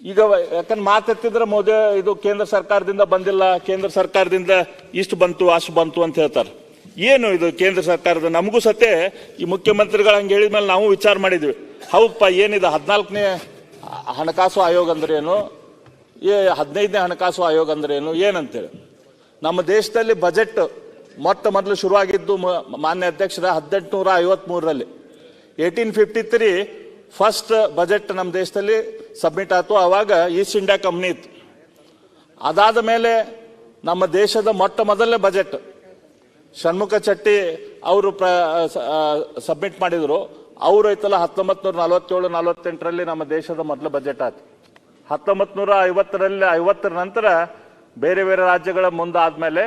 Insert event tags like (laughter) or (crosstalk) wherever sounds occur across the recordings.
ಈಗ ಯಾಕಂದ್ರೆ ಮಾತಾಡ್ತಿದ್ರೆ ಮೋದಿ ಇದು ಕೇಂದ್ರ ಸರ್ಕಾರದಿಂದ ಬಂದಿಲ್ಲ, ಕೇಂದ್ರ ಸರ್ಕಾರದಿಂದ ಇಷ್ಟು ಬಂತು, ಅಷ್ಟು ಬಂತು ಅಂತ ಹೇಳ್ತಾರೆ. ಏನು ಇದು ಕೇಂದ್ರ ಸರ್ಕಾರದ? ನಮಗೂ ಸತೆ ಈ ಮುಖ್ಯಮಂತ್ರಿಗಳು ಹಂಗೆ ಹೇಳಿದ್ಮೇಲೆ ನಾವು ವಿಚಾರ ಮಾಡಿದ್ವಿ. ಹೌದಪ್ಪ, ಏನಿದೆ? ಹದಿನಾಲ್ಕನೇ ಹಣಕಾಸು ಆಯೋಗ ಅಂದ್ರೇನು ಏ, ಹದಿನೈದನೇ ಹಣಕಾಸು ಆಯೋಗ ಅಂದ್ರೇನು ಏನು? ಏನಂತೇಳಿ. ನಮ್ಮ ದೇಶದಲ್ಲಿ ಬಜೆಟ್ ಮೊಟ್ಟ ಮೊದಲು ಶುರುವಾಗಿದ್ದು ಮಾನ್ಯ ಅಧ್ಯಕ್ಷರ ಹದಿನೆಂಟುನೂರ ಐವತ್ಮೂರರಲ್ಲಿ. Eighteen fifty three first budget ನಮ್ಮ ದೇಶದಲ್ಲಿ ಸಬ್ಮಿಟ್ ಆಯಿತು. ಆವಾಗ ಈಸ್ಟ್ ಇಂಡಿಯಾ ಕಂಪ್ನಿ ಇತ್ತು. ಅದಾದ ಮೇಲೆ ನಮ್ಮ ದೇಶದ ಮೊಟ್ಟ ಮೊದಲನೇ ಬಜೆಟ್ ಷಣ್ಮುಖ ಚಟ್ಟಿ ಅವರು ಪ್ರ ಸಬ್ಮಿಟ್ ಮಾಡಿದರು. ಅವರು ಐತಲ್ಲ ಹತ್ತೊಂಬತ್ತು ನೂರ ನಲವತ್ತೇಳು, ನಲವತ್ತೆಂಟರಲ್ಲಿ ನಮ್ಮ ದೇಶದ ಮೊದಲ ಬಜೆಟ್ ಆಯ್ತು. ಹತ್ತೊಂಬತ್ತು ನೂರ ಐವತ್ತರಲ್ಲಿ, ಐವತ್ತರ ನಂತರ ಬೇರೆ ಬೇರೆ ರಾಜ್ಯಗಳ ಮುಂದಾದ ಮೇಲೆ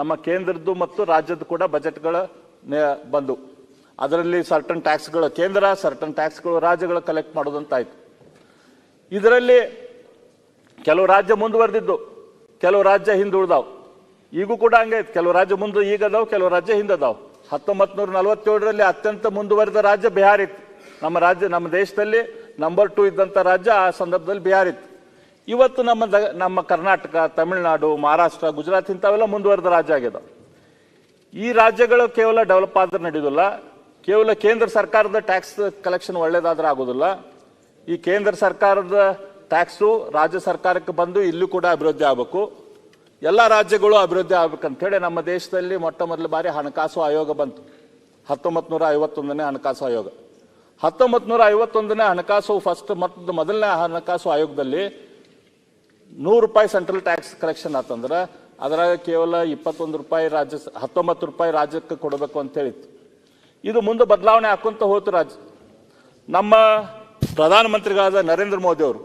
ನಮ್ಮ ಕೇಂದ್ರದ್ದು ಮತ್ತು ರಾಜ್ಯದ ಕೂಡ ಬಜೆಟ್ಗಳ ಬಂದು. ಅದರಲ್ಲಿ ಸರ್ಟನ್ ಟ್ಯಾಕ್ಸ್ಗಳು ಕೇಂದ್ರ ಸರ್ಟನ್ ಟ್ಯಾಕ್ಸ್ಗಳು ರಾಜ್ಯಗಳು ಕಲೆಕ್ಟ್ ಮಾಡೋದಂತಾಯ್ತು. ಇದರಲ್ಲಿ ಕೆಲವು ರಾಜ್ಯ ಮುಂದುವರೆದಿದ್ದು, ಕೆಲವು ರಾಜ್ಯ ಹಿಂದುಳಿದಾವು ಈಗೂ ಕೂಡ ಹಂಗೆ ಐತೆ. ಕೆಲವು ರಾಜ್ಯ ಮುಂದೆ ಈಗ ಅದಾವ್ ಕೆಲವು ರಾಜ್ಯ ಹಿಂದದಾವ್. ಹತ್ತೊಂಬತ್ತು ನೂರ ನಲವತ್ತೇಳರಲ್ಲಿ ಅತ್ಯಂತ ಮುಂದುವರೆದ ರಾಜ್ಯ ಬಿಹಾರ್ ಇತ್ತು. ನಮ್ಮ ರಾಜ್ಯ, ನಮ್ಮ ದೇಶದಲ್ಲಿ ನಂಬರ್ ಟು ಇದ್ದಂಥ ರಾಜ್ಯ ಆ ಸಂದರ್ಭದಲ್ಲಿ ಬಿಹಾರ್ ಇತ್ತು. ಇವತ್ತು ನಮ್ಮ ನಮ್ಮ ಕರ್ನಾಟಕ, ತಮಿಳುನಾಡು, ಮಹಾರಾಷ್ಟ್ರ, ಗುಜರಾತ್ ಇಂಥವೆಲ್ಲ ಮುಂದುವರೆದ ರಾಜ್ಯ ಆಗ್ಯದ. ಈ ರಾಜ್ಯಗಳು ಕೇವಲ ಡೆವಲಪ್ ಆದ್ರೆ ನಡೆಯೋದಿಲ್ಲ. ಕೇವಲ ಕೇಂದ್ರ ಸರ್ಕಾರದ ಟ್ಯಾಕ್ಸ್ ಕಲೆಕ್ಷನ್ ಒಳ್ಳೇದಾದ್ರೆ ಆಗೋದಿಲ್ಲ. ಈ ಕೇಂದ್ರ ಸರ್ಕಾರದ ಟ್ಯಾಕ್ಸು ರಾಜ್ಯ ಸರ್ಕಾರಕ್ಕೆ ಬಂದು ಇಲ್ಲೂ ಕೂಡ ಅಭಿವೃದ್ಧಿ ಆಗಬೇಕು. ಎಲ್ಲ ರಾಜ್ಯಗಳು ಅಭಿವೃದ್ಧಿ ಆಗ್ಬೇಕಂತೇಳಿ ನಮ್ಮ ದೇಶದಲ್ಲಿ ಮೊಟ್ಟ ಮೊದಲ ಬಾರಿ ಹಣಕಾಸು ಆಯೋಗ ಬಂತು. ಹತ್ತೊಂಬತ್ತು ನೂರ ಐವತ್ತೊಂದನೇ ಹಣಕಾಸು ಆಯೋಗ. ಹತ್ತೊಂಬತ್ತು ನೂರ ಐವತ್ತೊಂದನೇ ಹಣಕಾಸು ಫಸ್ಟ್ ಮತ್ತು ಮೊದಲನೇ ಹಣಕಾಸು ಆಯೋಗದಲ್ಲಿ ನೂರು ರೂಪಾಯಿ ಸೆಂಟ್ರಲ್ ಟ್ಯಾಕ್ಸ್ ಕಲೆಕ್ಷನ್ ಆತಂದ್ರೆ ಅದರಾಗ ಕೇವಲ ಇಪ್ಪತ್ತೊಂದು ರೂಪಾಯಿ ರಾಜ್ಯ ಹತ್ತೊಂಬತ್ತು ರೂಪಾಯಿ ರಾಜ್ಯಕ್ಕೆ ಕೊಡಬೇಕು ಅಂತ ಹೇಳಿತ್ತು. ಇದು ಮುಂದೆ ಬದಲಾವಣೆ ಹಾಕೊಂತ ಹೋಯ್ತು ರಾಜ್. ನಮ್ಮ ಪ್ರಧಾನಮಂತ್ರಿಗಳಾದ ನರೇಂದ್ರ ಮೋದಿ ಅವರು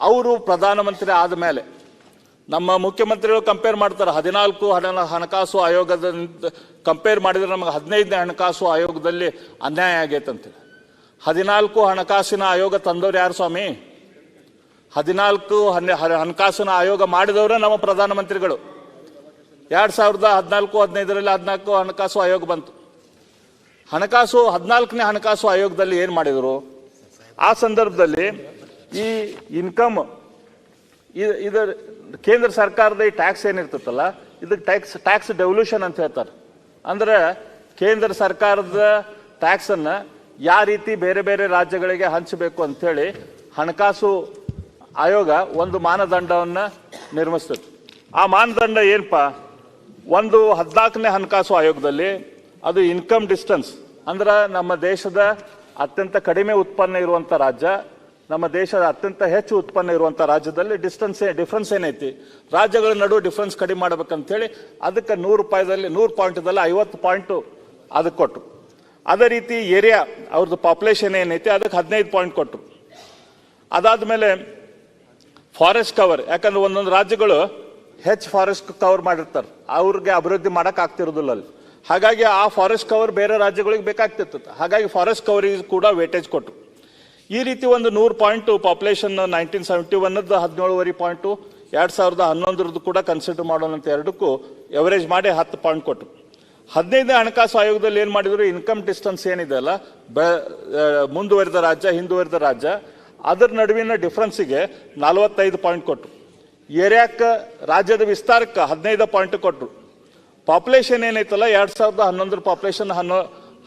ಅವರು ಪ್ರಧಾನಮಂತ್ರಿ ಆದ ಮೇಲೆ ನಮ್ಮ ಮುಖ್ಯಮಂತ್ರಿಗಳು ಕಂಪೇರ್ ಮಾಡ್ತಾರೆ. ಹದಿನಾಲ್ಕು ಹಣ, ಹಣಕಾಸು ಆಯೋಗದ ಕಂಪೇರ್ ಮಾಡಿದ್ರೆ ನಮಗೆ ಹದಿನೈದನೇ ಹಣಕಾಸು ಆಯೋಗದಲ್ಲಿ ಅನ್ಯಾಯ ಆಗೈತಂತೇಳಿ ಹದಿನಾಲ್ಕು ಹಣಕಾಸಿನ ಆಯೋಗ ತಂದವ್ರು ಯಾರು ಸ್ವಾಮಿ? ಹದಿನಾಲ್ಕು ಹನ್ನೆ ಹಣಕಾಸಿನ ಆಯೋಗ ಮಾಡಿದವರೇ ನಮ್ಮ ಪ್ರಧಾನಮಂತ್ರಿಗಳು. ಎರಡು ಸಾವಿರದ ಹದಿನಾಲ್ಕು, ಹದಿನೈದರಲ್ಲಿ ಹದಿನಾಲ್ಕು ಹಣಕಾಸು ಆಯೋಗ ಬಂತು. ಹಣಕಾಸು, ಹದಿನಾಲ್ಕನೇ ಹಣಕಾಸು ಆಯೋಗದಲ್ಲಿ ಏನು ಮಾಡಿದರು? ಆ ಸಂದರ್ಭದಲ್ಲಿ ಈ ಇನ್ಕಮ್ ಇದರ ಕೇಂದ್ರ ಸರ್ಕಾರದ ಈ ಟ್ಯಾಕ್ಸ್ ಏನಿರ್ತೈತಲ್ಲ ಇದಕ್ಕೆ ಟ್ಯಾಕ್ಸ್ ಟ್ಯಾಕ್ಸ್ ಡೆವಲ್ಯೂಷನ್ ಅಂತ ಹೇಳ್ತಾರೆ. ಅಂದ್ರೆ ಕೇಂದ್ರ ಸರ್ಕಾರದ ಟ್ಯಾಕ್ಸ್ ಅನ್ನ ಯಾವ ರೀತಿ ಬೇರೆ ಬೇರೆ ರಾಜ್ಯಗಳಿಗೆ ಹಂಚಬೇಕು ಅಂತೇಳಿ ಹಣಕಾಸು ಆಯೋಗ ಒಂದು ಮಾನದಂಡವನ್ನು ನಿರ್ಮಿಸ್ತದೆ. ಆ ಮಾನದಂಡ ಏನಪ್ಪ? ಒಂದು ಹದಿನಾಲ್ಕನೇ ಹಣಕಾಸು ಆಯೋಗದಲ್ಲಿ ಅದು ಇನ್ಕಮ್ ಡಿಸ್ಟೆನ್ಸ್. ಅಂದ್ರೆ ನಮ್ಮ ದೇಶದ ಅತ್ಯಂತ ಕಡಿಮೆ ಉತ್ಪನ್ನ ಇರುವಂತ ರಾಜ್ಯ, ನಮ್ಮ ದೇಶದ ಅತ್ಯಂತ ಹೆಚ್ಚು ಉತ್ಪನ್ನ ಇರುವಂತ ರಾಜ್ಯದಲ್ಲಿ ಡಿಸ್ಟೆನ್ಸ್ ಡಿಫ್ರೆನ್ಸ್ ಏನೈತಿ? ರಾಜ್ಯಗಳ ನಡುವೆ ಡಿಫ್ರೆನ್ಸ್ ಕಡಿಮೆ ಮಾಡ್ಬೇಕಂತೇಳಿ ಅದಕ್ಕೆ ನೂರು ರೂಪಾಯಿದಲ್ಲಿ, ನೂರು ಪಾಯಿಂಟ್ದಲ್ಲಿ ಐವತ್ತು ಪಾಯಿಂಟು ಅದಕ್ಕೆ ಕೊಟ್ಟರು ಅದೇ ರೀತಿ ಏರಿಯಾ, ಅವ್ರದ್ದು ಪಾಪ್ಯುಲೇಷನ್ ಏನೈತಿ, ಅದಕ್ಕೆ ಹದಿನೈದು ಪಾಯಿಂಟ್ ಕೊಟ್ಟರು ಅದಾದ ಮೇಲೆ ಫಾರೆಸ್ಟ್ ಕವರ್, ಯಾಕಂದ್ರೆ ಒಂದೊಂದು ರಾಜ್ಯಗಳು ಹೆಚ್ಚು ಫಾರೆಸ್ಟ್ ಕವರ್ ಮಾಡಿರ್ತಾರೆ. ಅವ್ರಿಗೆ ಅಭಿವೃದ್ಧಿ ಮಾಡೋಕ್ಕಾಗ್ತಿರೋದಿಲ್ಲ ಅಲ್ಲಿ. ಹಾಗಾಗಿ ಆ ಫಾರೆಸ್ಟ್ ಕವರ್ ಬೇರೆ ರಾಜ್ಯಗಳಿಗೆ ಬೇಕಾಗ್ತಿತ್ತು. ಹಾಗಾಗಿ ಫಾರೆಸ್ಟ್ ಕವರಿಗೆ ಕೂಡ ವೇಟೇಜ್ ಕೊಟ್ಟರು ಈ ರೀತಿ ಒಂದು ನೂರು ಪಾಯಿಂಟು ಪಾಪ್ಯುಲೇಷನ್ ನೈನ್ಟೀನ್ ಸೆವೆಂಟಿ ಒನ್ನದ್ದು ಹದಿನೇಳುವರೆ ಪಾಯಿಂಟು ಎರಡು ಸಾವಿರದ ಹನ್ನೊಂದರದ್ದು ಕೂಡ ಕನ್ಸಿಡರ್ ಮಾಡೋಣ ಅಂತ ಎರಡಕ್ಕೂ ಎವರೇಜ್ ಮಾಡಿ ಹತ್ತು ಪಾಯಿಂಟ್ ಕೊಟ್ಟರು ಹದಿನೈದನೇ ಹಣಕಾಸು ಆಯೋಗದಲ್ಲಿ ಏನು ಮಾಡಿದ್ರು? ಇನ್ಕಮ್ ಡಿಸ್ಟನ್ಸ್ ಏನಿದೆ ಅಲ್ಲ? ಬ ಮುಂದುವರಿದ ರಾಜ್ಯ, ಹಿಂದುವರಿದ ರಾಜ್ಯ, ಅದರ ನಡುವಿನ ಡಿಫ್ರೆನ್ಸಿಗೆ ನಲವತ್ತೈದು ಪಾಯಿಂಟ್ ಕೊಟ್ಟರು ಏರಿಯಾಕ್ಕೆ ರಾಜ್ಯದ ವಿಸ್ತಾರಕ್ಕೆ ಹದಿನೈದು ಪಾಯಿಂಟ್ ಕೊಟ್ಟರು ಪಾಪ್ಯುಲೇಷನ್ ಏನೈತಲ್ಲ ಎರಡು ಸಾವಿರದ ಹನ್ನೊಂದರ ಪಾಪ್ಯುಲೇಷನ್ ಹನ್ನೊ,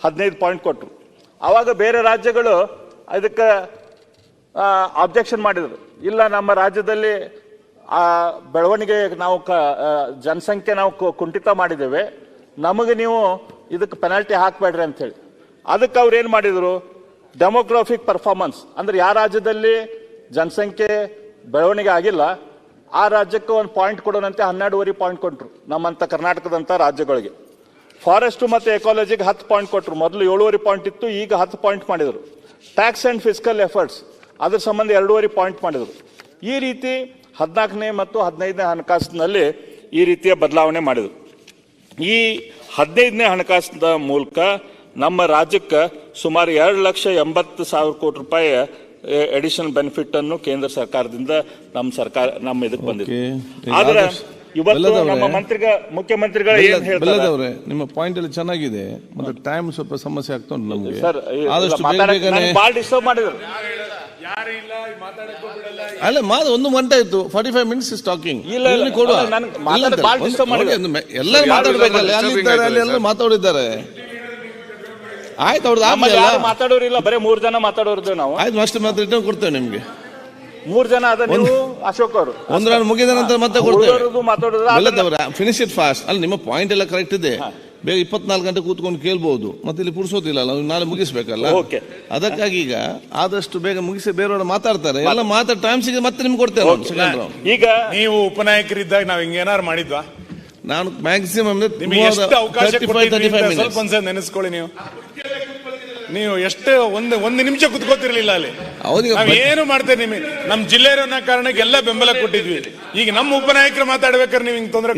ಹದಿನೈದು ಪಾಯಿಂಟ್ ಕೊಟ್ಟರು ಆವಾಗ ಬೇರೆ ರಾಜ್ಯಗಳು ಅದಕ್ಕೆ ಆಬ್ಜೆಕ್ಷನ್ ಮಾಡಿದರು. ಇಲ್ಲ, ನಮ್ಮ ರಾಜ್ಯದಲ್ಲಿ, ಆ, ಬೆಳವಣಿಗೆ ನಾವು ಕ ಜನಸಂಖ್ಯೆ ನಾವು ಕುಂಠಿತ ಮಾಡಿದ್ದೇವೆ. ನಮಗೆ ನೀವು ಇದಕ್ಕೆ ಪೆನಾಲ್ಟಿ ಹಾಕಬೇಡ್ರಿ ಅಂಥೇಳಿ. ಅದಕ್ಕೆ ಅವ್ರು ಏನು ಮಾಡಿದರು? ಡೆಮೋಗ್ರಾಫಿಕ್ ಪರ್ಫಾರ್ಮೆನ್ಸ್ ಅಂದ್ರೆ ಯಾವ ರಾಜ್ಯದಲ್ಲಿ ಜನಸಂಖ್ಯೆ ಬೆಳವಣಿಗೆ ಆಗಿಲ್ಲ ಆ ರಾಜ್ಯಕ್ಕೆ ಒಂದು ಪಾಯಿಂಟ್ ಕೊಡೋಣಂತೆ ಹನ್ನೆರಡುವರೆ ಪಾಯಿಂಟ್ ಕೊಟ್ಟರು ನಮ್ಮಂಥ ಕರ್ನಾಟಕದಂಥ ರಾಜ್ಯಗಳಿಗೆ. ಫಾರೆಸ್ಟ್ ಮತ್ತು ಎಕಾಲಜಿಗೆ ಹತ್ತು ಪಾಯಿಂಟ್ ಕೊಟ್ಟರು ಮೊದಲು ಏಳುವರೆ ಪಾಯಿಂಟ್ ಇತ್ತು, ಈಗ ಹತ್ತು ಪಾಯಿಂಟ್ ಮಾಡಿದರು. ಟ್ಯಾಕ್ಸ್ ಆ್ಯಂಡ್ ಫಿಸಿಕಲ್ ಎಫರ್ಟ್ಸ್ ಅದ್ರ ಸಂಬಂಧ ಎರಡೂವರೆ ಪಾಯಿಂಟ್ ಮಾಡಿದರು. ಈ ರೀತಿ ಹದಿನಾಲ್ಕನೇ ಮತ್ತು ಹದಿನೈದನೇ ಹಣಕಾಸಿನಲ್ಲಿ ಈ ರೀತಿಯ ಬದಲಾವಣೆ ಮಾಡಿದರು. ಈ ಹದಿನೈದನೇ ಹಣಕಾಸಿನ ಮೂಲಕ ನಮ್ಮ ರಾಜ್ಯಕ್ಕೆ ಸುಮಾರು ಎರಡು ಲಕ್ಷ ಎಂಬತ್ತು ಸಾವಿರ ಕೋಟಿ ರೂಪಾಯಿ ಅಡಿಷನಲ್ ಬೆನಿಫಿಟ್ ಅನ್ನು ಕೇಂದ್ರ ಸರ್ಕಾರದಿಂದ ನಮ್ಮ ಸರ್ಕಾರ ನಮ್ಮ ಇದಕ್ಕೆ ಬಂದಿದೆ. ಆದರೆ ಇವತ್ತು ನಮ್ಮ ಮಂತ್ರಿಗ ಮುಖ್ಯಮಂತ್ರಿಗಳು ಏನ್ ಹೇಳ್ತಾರೆ? ಬೆಲ್ಲದವ್ರೆ ನಿಮ್ಮ ಪಾಯಿಂಟ್ ಅಲ್ಲಿ ಚೆನ್ನಾಗಿದೆ ಮತ್ತೆ ಟೈಮ್ ಸ್ವಲ್ಪ ಸಮಸ್ಯೆ ಆಗ್ತಾ ಉಂಟು ನಮ್ಗೆ. ಆದಷ್ಟು ಡಿಸ್ಟರ್ಬ್ ಮಾಡಿದ್ರು. ಅಲ್ಲ ಮಾದ ಒಂದು ಗಂಟೆ ಇತ್ತು forty five minutes is talking. ಕೊಡುವ. ಎಲ್ಲರೂ ಮಾತಾಡ್ಬೇಕಲ್ಲ ಅಲ್ಲಿ ಎಲ್ಲರೂ ಮಾತಾಡಿದ್ದಾರೆ. ಆಯ್ತು ಅವ್ರದ್ದು ಆಮೇಲೆ ಆಮೇಲೆ ಯಾರು ಮಾತಾಡೋರಿಲ್ಲ ಬರೀ ಮೂರ್ ಜನ ಮಾತಾಡೋರ್ದು ನಾವು. ಆಯ್ತು ಅಷ್ಟು ಮಾತ್ರ ರಿಟರ್ನ್ ಕೊಡ್ತೇವೆ ನಿಮ್ಗೆ. ಮೂರ್ ಜನ ಅದ ನೀವು ಅಶೋಕ್ ಅವರು. ಒಂದು ರೌಂಡ್ ಮುಗಿದ ನಂತರ ಮತ್ತೆ ಕೊಡ್ತೇವೆ ಉಳ್ದೋರ್ದು ಮಾತಾಡೋದು ಬೆಲ್ಲದವರ ಫಿನಿಶ್ ಇಟ್ ಫಾಸ್ಟ್ ಅಲ್ಲಿ ನಿಮ್ಮ ಪಾಯಿಂಟ್ ಎಲ್ಲ ಕರೆಕ್ಟ್ ಇದೆ. ಬೇಗ ಇಪ್ಪತ್ನಾಲ್ಕು ಗಂಟೆ ಕೂತ್ಕೊಂಡು ಕೇಳ್ಬೋದು. ಮತ್ತೆ ಇಲ್ಲಿ ಪುರ್ಸೋತಿಲ್ಲ ಅಲ್ಲ ನಾಳೆ ಮುಗಿಸ್ಬೇಕಲ್ಲ? Okay. ಅದಕ್ಕಾಗಿ ಈಗ ಆದಷ್ಟು ಬೇಗ ಮುಗಿಸಿ ಬೇರೆಯವರು ಮಾತಾಡ್ತಾರೆ. ಎಲ್ಲ ಮಾತಾಡ ಟೈಮ್ ಸಿಗ ಮತ್ತೆ ನಿಮ್ಗೆ ರೌಂಡ್ ಈಗ ನೀವು ಉಪನಾಯಕರಿದ್ದಾಗ ನಾವ್ ಹಿಂಗೇನಾರು ಮಾಡಿದ್ವಾ? ನಾನು ಮ್ಯಾಕ್ಸಿಮಮ್ ಸ್ವಲ್ಪ ಒಂದ್ಸಲ ನೆನೆಸ್ಕೊಳ್ಳಿ ನೀವು. ನೀವು ಎಷ್ಟು ಒಂದು ಒಂದು ನಿಮಿಷ ಕುತ್ಕೋತಿರ್ಲಿಲ್ಲ ಅಲ್ಲಿ. ಏನು ಮಾಡ್ತೇವೆ ನಿಮಗೆ ನಮ್ ಜಿಲ್ಲೆ ಇರೋ ಕಾರಣಕ್ಕೆ ಎಲ್ಲ ಬೆಂಬಲ ಕೊಟ್ಟಿದ್ವಿ. ಈಗ ನಮ್ಮ ಉಪನಾಯಕರು ಮಾತಾಡ್ಬೇಕಾದ್ರೆ ನೀವು ಹಿಂಗ್ ತೊಂದರೆ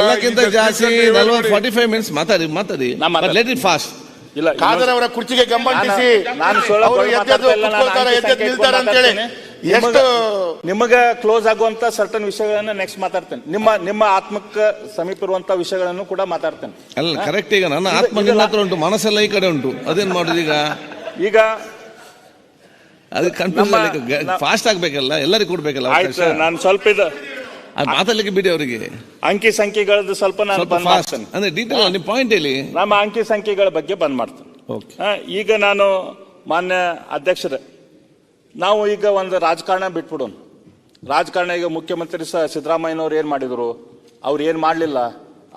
ಎಲ್ಲಕ್ಕಿಂತ ಜಾಸ್ತಿ ಫಾರ್ಟಿ ಫೈವ್ ಮಿನಿಟ್ಸ್ ಮಾತಾಡಿ ಮಾತಾಡಿ. ಲೆಟ್ ಇಟ್ ಫಾಸ್ಟ್ ಇಲ್ಲ ಖಾದರ್ ಅವರ ಕುರ್ಚಿಗೆ ಗಂಬಂಟಿಸಿ ನಾನು- ಎದ್ದು ಕುತ್ಕೊಳ್ತಾರೆ, ಸಂಖ್ಯೆ ನಿಲ್ತಾರೆ ಅಂತೇಳಿ. ಎಷ್ಟು ನಿಮಗ ಕ್ಲೋಸ್ ಆಗುವಂತ ಸರ್ಟನ್ ವಿಷಯಗಳನ್ನ ನೆಕ್ಸ್ಟ್ ಮಾತಾಡ್ತೇನೆ. ನಿಮ್ಮ ನಿಮ್ಮ ಆತ್ಮಕ್ಕೆ ಸಮೀಪ ಇರುವಂತ ವಿಷಯಗಳನ್ನು ಕೂಡ ಮಾತಾಡ್ತೇನೆ. ಅಲ್ಲ ಕರೆಕ್ಟ್ ಈಗ ನನ್ನ ಆತ್ಮ ನಿಮ್ಮ ಹತ್ರ ಉಂಟು ಮನಸ್ಸೆಲ್ಲ ಈ ಕಡೆ ಉಂಟು. ಅದೇನ್ ಮಾಡುದು ಈಗ? ಈಗ ಅದು ಕನ್ಫ್ಯೂಸ್ ಫಾಸ್ಟ್ ಆಗ್ಬೇಕಲ್ಲ ಎಲ್ಲರಿಗೂ ಕೊಡ್ಬೇಕಲ್ಲ ಆಯ್ತು ನಾನು ಸ್ವಲ್ಪ ಇದು ಅದು ಮಾತಾಡ್ಲಿಕ್ಕೆ ಬಿಡಿ ಅವರಿಗೆ. ಅಂಕಿ ಸಂಖ್ಯೆಗಳದ್ದು ಸ್ವಲ್ಪ ನಾನು ಬಂದ್ ಮಾಡ್ತೇನೆ. ಅಂದ್ರೆ ಡೀಟೇಲ್ ನಿಮ್ಮ ಪಾಯಿಂಟ್ ಹೇಳಿ. ನಮ್ಮ ಅಂಕಿ ಸಂಖ್ಯೆಗಳ ಬಗ್ಗೆ ಬಂದ್ ಮಾಡ್ತೇನೆ. ಈಗ ನಾನು ಮಾನ್ಯ ಅಧ್ಯಕ್ಷರೇ ನಾವು ಈಗ ಒಂದು ರಾಜಕಾರಣ ಬಿಟ್ಬಿಡೋಣ. ರಾಜಕಾರಣ ಈಗ ಮುಖ್ಯಮಂತ್ರಿ ಸಹ ಸಿದ್ದರಾಮಯ್ಯನವ್ರು ಏನು ಮಾಡಿದರು? ಅವ್ರು ಏನು ಮಾಡಲಿಲ್ಲ?